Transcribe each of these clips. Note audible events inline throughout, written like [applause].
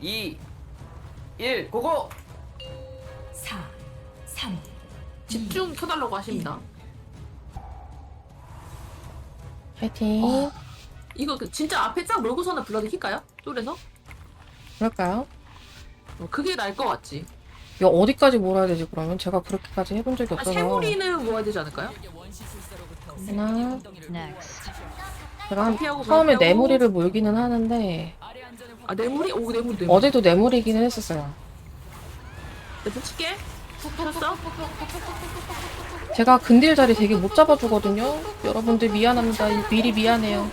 네. 2, 1, 고고! 4, 3, 집중 켜달라고 하십니다. 파이팅. 어. 이거 그 진짜 앞에 쫙 몰고서는 블러드 킬까요? 쫄에서? 그럴까요? 어, 그게 나을 것 같지. 야, 어디까지 몰아야 되지, 그러면? 제가 그렇게까지 해본 적이 아, 없어서. 세무리는 모아야 되지 않을까요? 하나. next, 제가 한- 피하고 처음에 피하고. 네무리를 몰기는 하는데, 아 뇌물이? 오 뇌물 뇌물. 어제도 네무리기는 했었어요. 내 붙일게. 푹 쳤어? 제가 근딜 자리 되게 못 잡아주거든요. 여러분들 미안합니다. 미리 미안해요.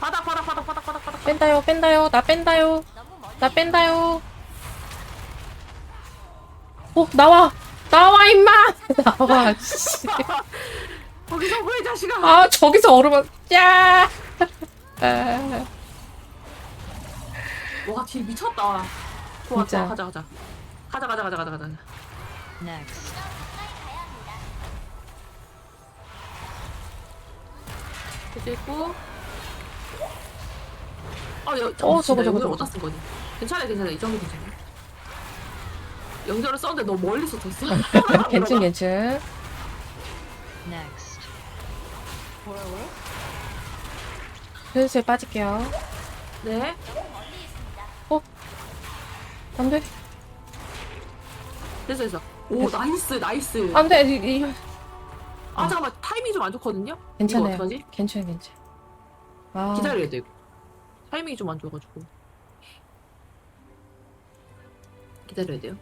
바닥 바닥 바닥 바닥 바닥 바닥. 뺀다요, 뺀다요. 나 뺀다요. 나 뺀다요. 어, 나와! 나와, 임마! [laughs] 나와, 씨. [laughs] 거기서 뭐해 자식아. 아, 저기서 얼음을, 야! [laughs] 아, 와, 딜 미쳤다. 좋아, 진짜. 좋아, 가자, 가자. 가자, 가자, 가자, 가자, 가자. next, 됐고. 아, 여, 어, 저거, 저거, 저거. 어디다 쓴 거니? 괜찮아, 괜찮아. 이 정도 괜찮아. 영절을 썼는데 너무 멀리서 쳤어. [laughs] 괜찮, 괜찮. next, 슬슬 빠질게요. 네. 안 돼. 됐어, 됐어. 오, 나이스, 나이스. 안 돼. 이, 이, 아, 잠깐만. 타이밍 좀안 좋거든요? 괜찮아요. 이거 어떡하지? 괜찮아, 괜찮아. 아, 기다려야 돼, 이거. 타이밍이 좀 안 좋아가지고. 기다려야 돼요.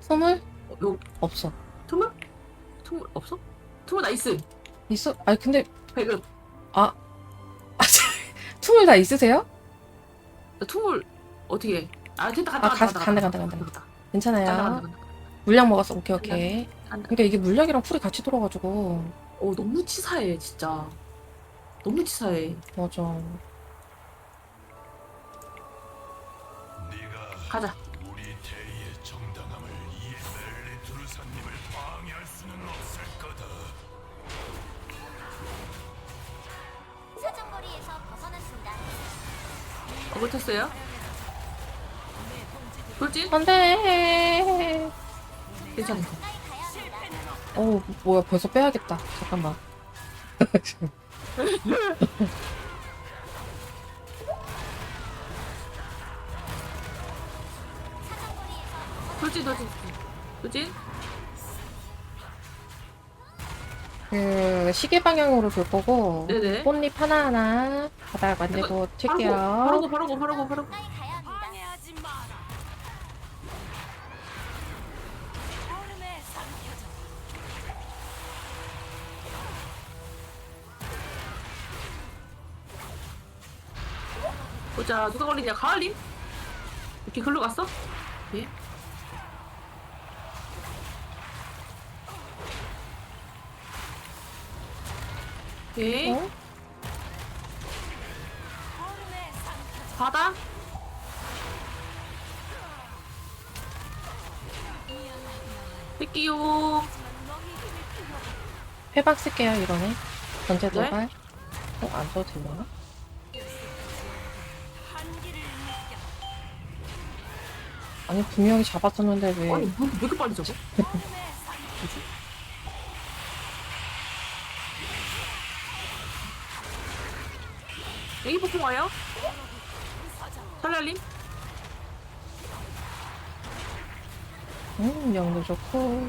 선물? 어, 요, 없어. 투물? 투물 없어? 투물 나이스. 있어? 아니, 근데, 배급. 아, tum을 다 있으세요? 나 투물 어떻게 해? 아, 됐다, 갔다, 아, 가- 간다, 간다. 간다, 괜찮아요. 간다, 간다. 물약 먹었어. 오케이, 오케이. 간다. 그러니까 이게 물약이랑 풀이 같이 돌아가지고. 어, 너무 치사해, 진짜. 너무 치사해. 맞아. 가자. 못했어요? 돌진? 안 돼. 괜찮아. 가까이 가야 합니다. 어, 뭐야, 벌써 빼야겠다. 잠깐만. 돌진, 돌진. 돌진? 그, 시계 방향으로 돌 거고. 네네. 꽃잎 하나하나 바닥 만들고 칠게요. 바로고, 바로 고, 바로 고, 바로고. 가까이 가야 합니다. 보자, 누가 걸리냐? 가을님? 이렇게 글로 갔어? 예? 오케이. 어? 바다? 뺄게요. 회박 쓸게요, 이번에. 전체 네? 도발. 어, 안 써도 되려나? 아니, 분명히 잡았었는데 왜. 아니, 뭐, 왜 이렇게 빨리 잡아? [laughs] 뭐지? 애기 폭풍 와요? 살랄님? 음, 영도 좋고.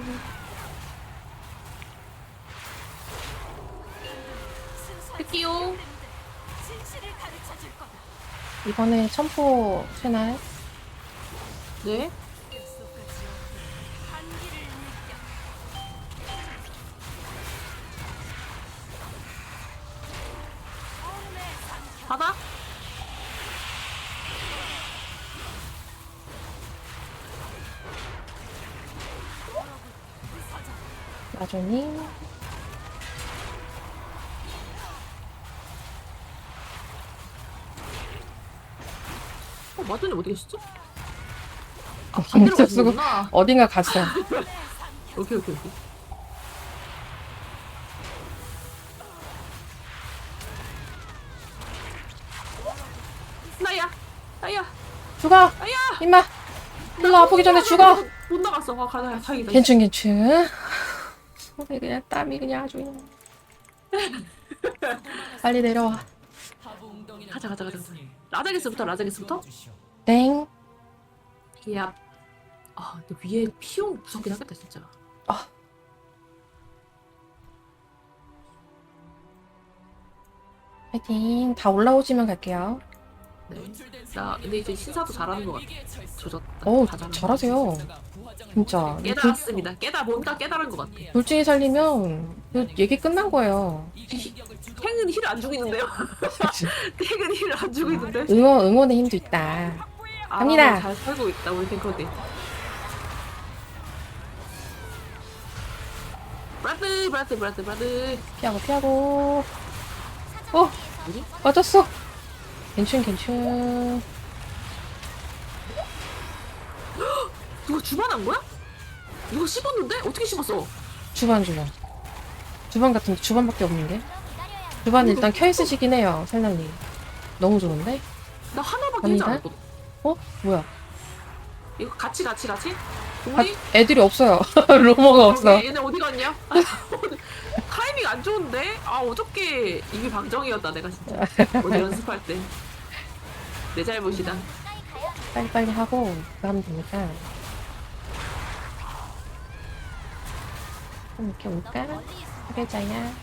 뺄게요. 이번에 첨포 채널. 네. 가주니 어, 마전이 어디 계시죠? 아, 아 진짜 쓰고 어딘가 갔어. [laughs] 오케이, 오케이, 오케이. 나야! 나야! 죽어! 나야! 임마! 일로 아프기 전에 죽어! 못 나갔어. 아, 가자. 다행이다. 괜춘 괜춘. 손에 그냥 땀이 그냥 아주 그냥. [laughs] 빨리 내려와. 가자 가자 가자. 라자게스부터 라자게스부터? 땡. 야. 아 근데 위에 피용 무섭긴 하겠다 진짜. 파이팅. 다 올라오지만 갈게요 네. 나 근데 이제 신사도 잘하는 것 같아. 조졌다. 다 잘하는 잘하세요. 진짜. 것 같아. 둘, 깨달았습니다. 깨달 뭔가 깨달은 것 같아. 둘 중에 살리면 그 얘기 끝난 거예요. [laughs] 탱은 힐을 안 주고 있는데요? [laughs] 탱은 힐을 안 주고 있는데? 응원, 응원의 힘도 있다. 아, 갑니다. 잘 살고 있다. 우리 탱커들. 브라드 브라드 브라드 브라드. 피하고 피하고. 어? 맞았어 괜춘 괜춘 [gasps] 이거 주반한 거야? 이거 씹었는데? 어떻게 씹었어? 주반 주반 주반 같은 데 주반밖에 없는데 주반 일단 켜있으시긴 해요 살날님 너무 좋은데 나 하나밖에 하지. 않았거든 어 뭐야 이거 같이 같이 같이? 아, 동물이? 애들이 없어요 [laughs] 로머가 없어 얘네 어디 갔냐? [laughs] 타이밍 안 좋은데? 아 어저께 이미 방정이었다 내가 진짜 [laughs] 어제 연습할 때 내 잘못이다. 빨리빨리 하고 그거 하면 되니까. 좀 이렇게 올까? 사계자야.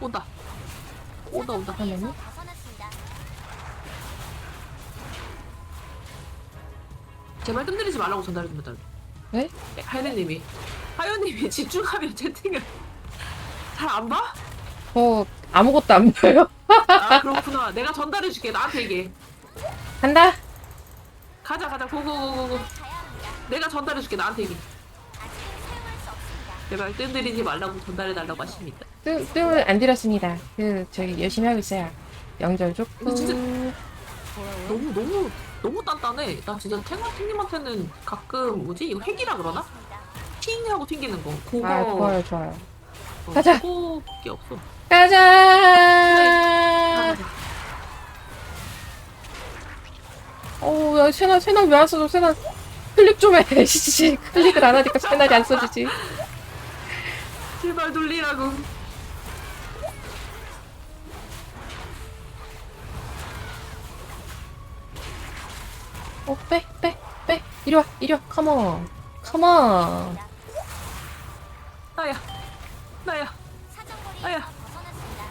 온다. 온다 화면이 벗어났습니다. 제발 뜸들이지 말라고 전달해 좀 해달라 왜? 하연님이. 하연님이 집중하면 채팅을 잘 안 봐? 저 아무것도 안 보여요. 아 그렇구나. 내가 전달해 줄게 나한테 얘기해 간다. 가자 가자. 고고고고고. 내가 전달해 줄게 나한테 없습니다. 제발 뜸들이지 말라고 전달해 달라고 하십니다 뜸, 뜸을 안 들였습니다. 그 저기 열심히 하고 있어요. 명절 좋고. 진짜- 너무 너무 너무 단단해. 나 진짜 탱마탱님한테는 가끔 뭐지? 이거 핵이라 그러나? 팅 하고 튕기는 거. 그거. 아 좋아요 좋아요. 어, 가자. 그거밖에 없어. 가자. 어우 야 세나 세나 왜안 써줘? 세나 클릭 좀 해 [laughs] 씨. 클릭을 안 하니까 세나이 안 써지지. 제발 돌리라고. 어 빼 빼 빼. 이리 와 이리 와. 컴온 컴온 나야. 나야. 벗어났습니다.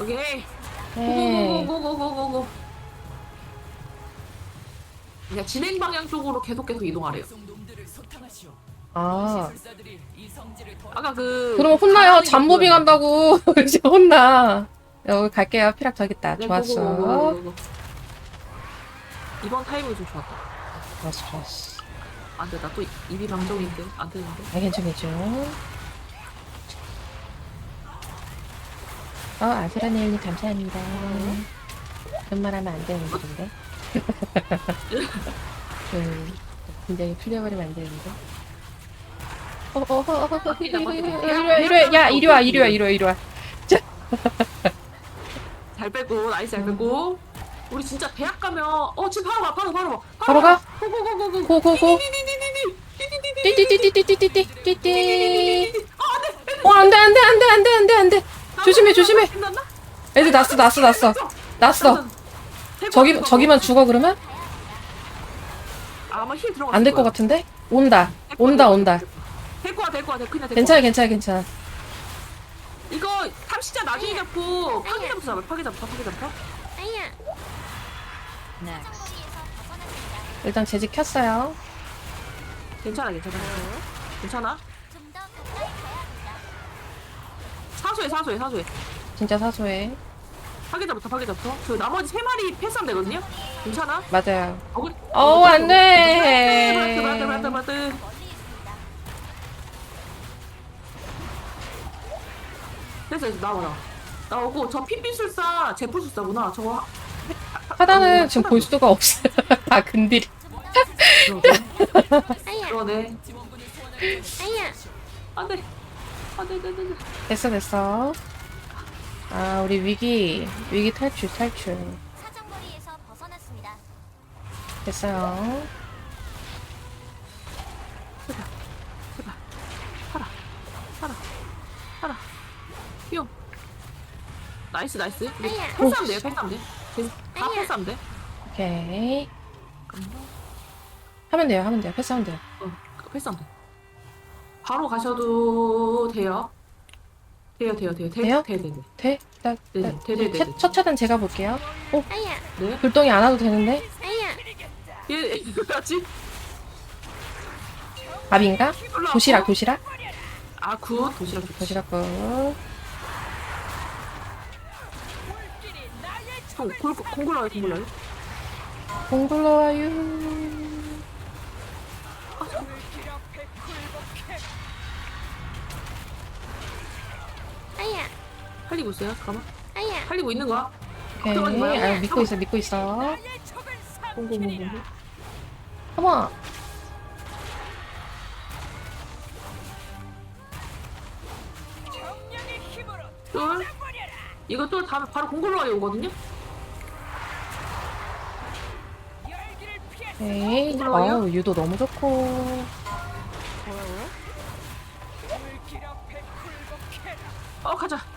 오케이. 네. 고고고고고고고 그냥 진행 방향 쪽으로 계속 계속 이동하래요. 아. 아까 그 그럼 혼나요? 잠모빙 한다고. [laughs] 이제 혼나. 여기 갈게요. 피락 저기 있다. 네, 좋았어. 고고고고고고. 이번 타이밍 좀 좋았다. 좋았어 좋았어. 안 돼 나 또 입이 방정인데? 안 되는데? 아 괜찮 괜찮 어 아스라네일님 감사합니다. 그런 말 하면 안 되는 건데 음, 굉장히 풀려버리면 안 되는데. 어어 어 어 이리 와 이리 와 야 이리 와 이리 와. 이리 와 이리 와. 잘 빼고 나이스 잘 빼고. 우리 진짜 대학 가면 어 지금 바로 가 바로 바로 가. 바로 가? 고고고고고 고고고 띠띠띠띠띠띠띠띠띠 어 안 돼 안 돼 안 돼 안 돼 안 돼 안 돼 조심해 조심해 끝났나? 애들 났어 났어 났어 났어 저기 저기만 죽어 그러면? 아마 힐 들어가 안 될 것 같은데? 온다. 온다 온다. 될 거야 될 거야 될 그냥 될 괜찮아. 괜찮아 괜찮아. 이거 탐시자 나중에 잡고 파괴자부터 잡아 파괴자부터 파괴자부터 아야. Next. 사정거리에서 벗어났습니다. 일단 재직 켰어요. 괜찮아 괜찮아. 괜찮아. 사소해 사소해 사소해. 진짜 사소해 파괴자부터 파괴자부터 그 나머지 세 마리 패스하면 되거든요? 괜찮아? 맞아요. 어글 어우, 안 돼. 브라트 브라트 브라트. 됐어 됐어. 나와 나와 나오고 저 핏빛술사 제풀술사구나. 저거 하- 하단은 지금 볼 수가 없어요. [laughs] 다 근딜 그러네. 그러네. 아야. 안돼. 안돼 안돼 안돼. 됐어 됐어 아, 우리 위기, 위기 탈출, 탈출. 사정거리에서 벗어났습니다. 됐어요. 살아. 뿅. 나이스, 나이스. 우리 아니야. 패스하면 돼요, 패스하면 돼. 계속 다 아니야. 패스하면 돼. 오케이. 하면 돼요, 하면 돼요. 패스하면 돼요. 어, 패스하면 돼. 바로 가셔도 돼요. 돼요, 돼요, 돼요. 돼, 돼요? 돼, 돼, 돼. 돼? 나, 네, 나, 돼, 돼, 돼, 첫, 차단 제가 볼게요. 오, 아야, 네. 불똥이 안 와도 되는데? 아야. 얘, 뭐지? 밥인가? 올라왔고. 도시락, 도시락? 아, 굿. 도시락 좋다. 도시락 국. 형, 골, 공굴러요, 공굴러요. 공굴러 와요. 살리고 있어요? 잠깐만. 아야. 살리고 있는 거야? 오케이. 마요. 아, 믿고 있어, 믿고 있어. 공공공공. 어머. 이거 쫄 다음에 바로 공굴러요 오거든요? 오케이. 어우, 유도 너무 좋고. 어, 가자.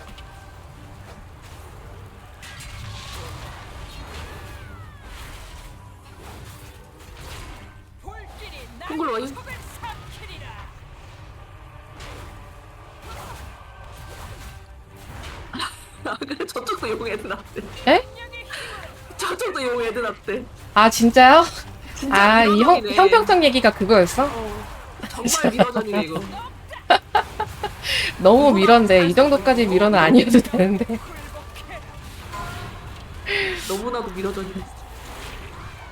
에? 저쪽도 용 애들 났대. 아, 진짜요? 진짜 아, 이 형, 미러전이네. 형평성 얘기가 그거였어? 어, 정말 미러전이네, 이거. [laughs] 너무 밀었는데, 이 정도까지 밀어는 아니어도 되는데. 너무나도 미러전이네.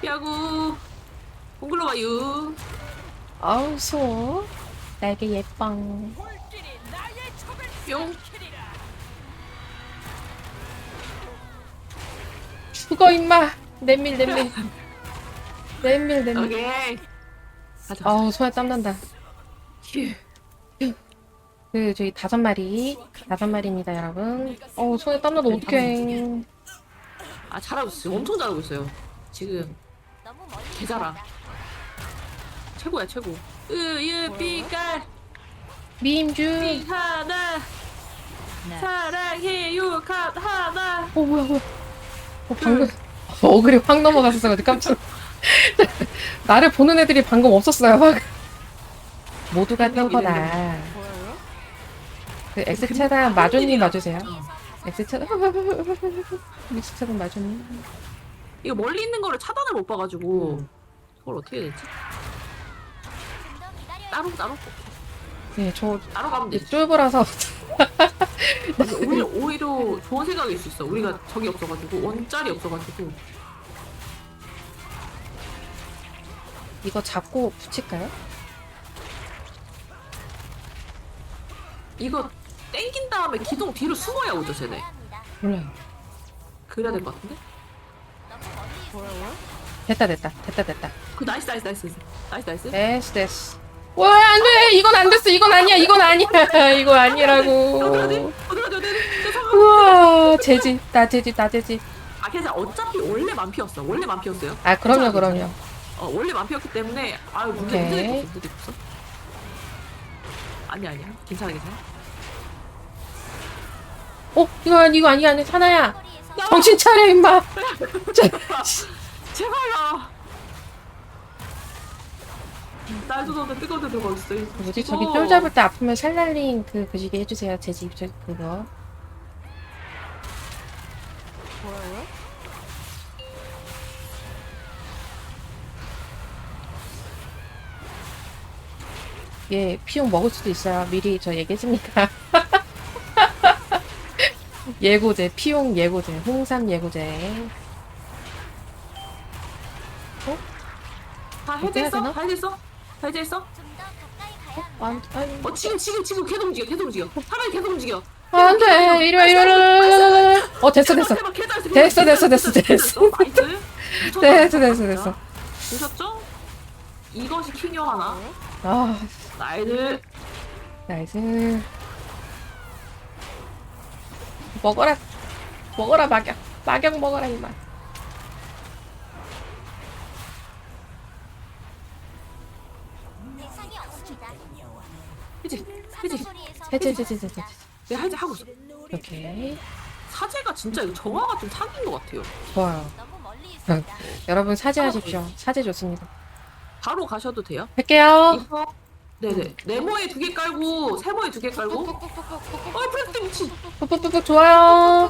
야구. 공굴러 와요. 아우, 수호. 날개 예빵. 뿅. 죽어, 임마. 내밀, 내밀. 내밀, 내밀. 오케이. 가자. 아우, 손에 땀난다. 휴. 그, 저희 다섯 마리. 다섯 마리입니다, 여러분. 어우, 손에 땀나도 어떡해. 아, 잘하고 있어요. 엄청 잘하고 있어요. 지금. 있습니다. 최고야, 최고. 으유, 삐깔, 미임준. 삐 하나. Next. 사랑해요, 갓 하나. 어, 뭐야, 뭐야. 어, 방금. 어글이 확 넘어갔어가지고 깜짝. 나를 보는 애들이 방금 없었어요, 막. 모두가 뜬 거다. 그 X차단 마주님 봐주세요. [laughs] X차단. X차단 마주님. 이거 멀리 있는 거를 차단을 못 봐가지고 그걸 어떻게 해야 되지? 따로 따로 네, 저 따로 가면 되지. 쫄보라서. [laughs] 근데 오히려 오히려 좋은 생각일 수 있어. 우리가 적이 없어가지고 원짤이 없어가지고 이거 잡고 붙일까요? 이거 땡긴 다음에 기둥 뒤로 숨어야 오죠, 쟤네. 몰라요. 그래야 될 것 같은데? 됐다, 됐다. 됐다, 됐다. 그 나이스 나이스 나이스 나이스 나이스. 됐어, 됐어. 와, 안 돼! 이건 안 됐어! 이건 아니야! 이건 아니야! [laughs] 이거 아니라고. 우와, 재지. 나 재지, 나 재지. 아, 괜찮아. 어차피 원래 만피였어. 원래 만피였어요. 아, 그럼요, 그럼요. 어, 원래 만피였기 때문에 아유 문제 오케이. 문제 없어. 아니 아니야. 괜찮아 괜찮아. 어, 이거, 아니- 이거 아니야, 아니, 사나야. 정신 차려, 임마. [laughs] 제발요. 더운데 뜨거운 데 들어가 있어. 뭐지, 저기 쫄 잡을 때 아프면 살날링 그, 그 시기 해주세요. 제 집, 저, 그거. 예, 피용 먹을 수도 있어요. 미리 저 얘기했습니까? [laughs] 예고제, 피용 예고제, 홍삼 예고제. 다 어떻게 해야 해제했어? 되나? 다 해제했어? 다 해제했어? 안, 안, 어 지금 지금 지금 계속 움직여 계속 움직여. 사람이 계속 움직여. 안 돼! 이리 와, 이리 와, 이리 와, 이리 와, 이리 와. 어, 됐어, 됐어. 대박, 대박, 계속 됐어, 됐어, 됐어, 됐어, 됐어. 나이스. 됐어, 됐어. 됐어. 보셨죠? 이것이 킹여 하나. 아, 나이들. 나이스. 먹어라. 먹어라 막약 막약 먹어라 이마 대상이 없습니다. 소리에서 해제 해제 해제 해제 내가 할지 하고 있어. 오케이 사제가 진짜 이거 정화가 좀 사기인 것 같아요. 좋아요 있습니다. 여러분 사죄하십시오 사죄 좋습니다 바로 가셔도 돼요. 할게요 이거 네네 네모에 두 개 깔고 세모에 두 개 깔고. 어 프레스트 미친. 푹푹푹푹 좋아요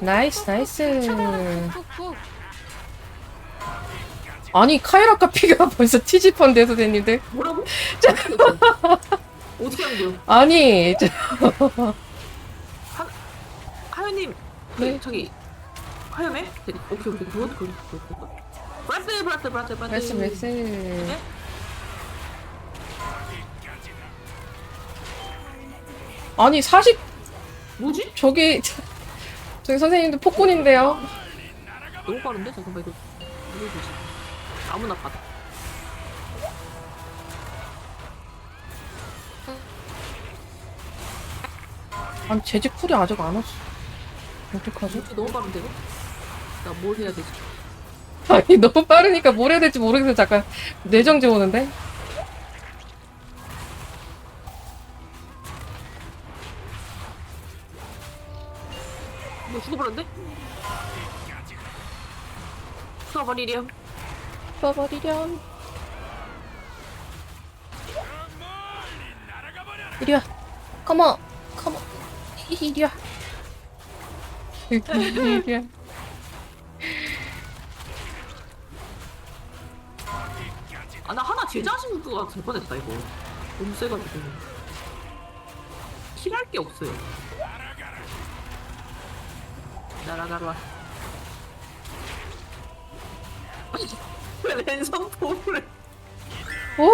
나이스 나이스 아니 카이라 카 피가 벌써 티지펀데 선생님들 뭐라고? 어떻게 한 거요? 아니 저- [laughs] 하연님 네. 그, 저기 하연에? 네, 오케이 오케이 굿굿 굿 굿 브라스 브라스 브라스 브라스 나이스 네? 아니 40 뭐지? 저기 저기 선생님들 폭군인데요 너무 빠른데? 잠깐만 이거 뭐지? 아무나 받아 아니 재직 쿨이 아직 안 왔어 어떡하지? 너무 빠른데 이거? 나뭘 해야 되지? 아니 너무 빠르니까 뭘 해야 될지 모르겠어 잠깐 뇌정지 오는데 뭐 죽어버렸는데? 죽어버리렴 써버리렴 이리 와 컴온 컴온 이리와. 이리와. 아나 하나 제자신구가 될 뻔했다 이거. 너무 세가지고. 킬할 게 없어요. 날아가라 [laughs] 왜 랜선 포를 오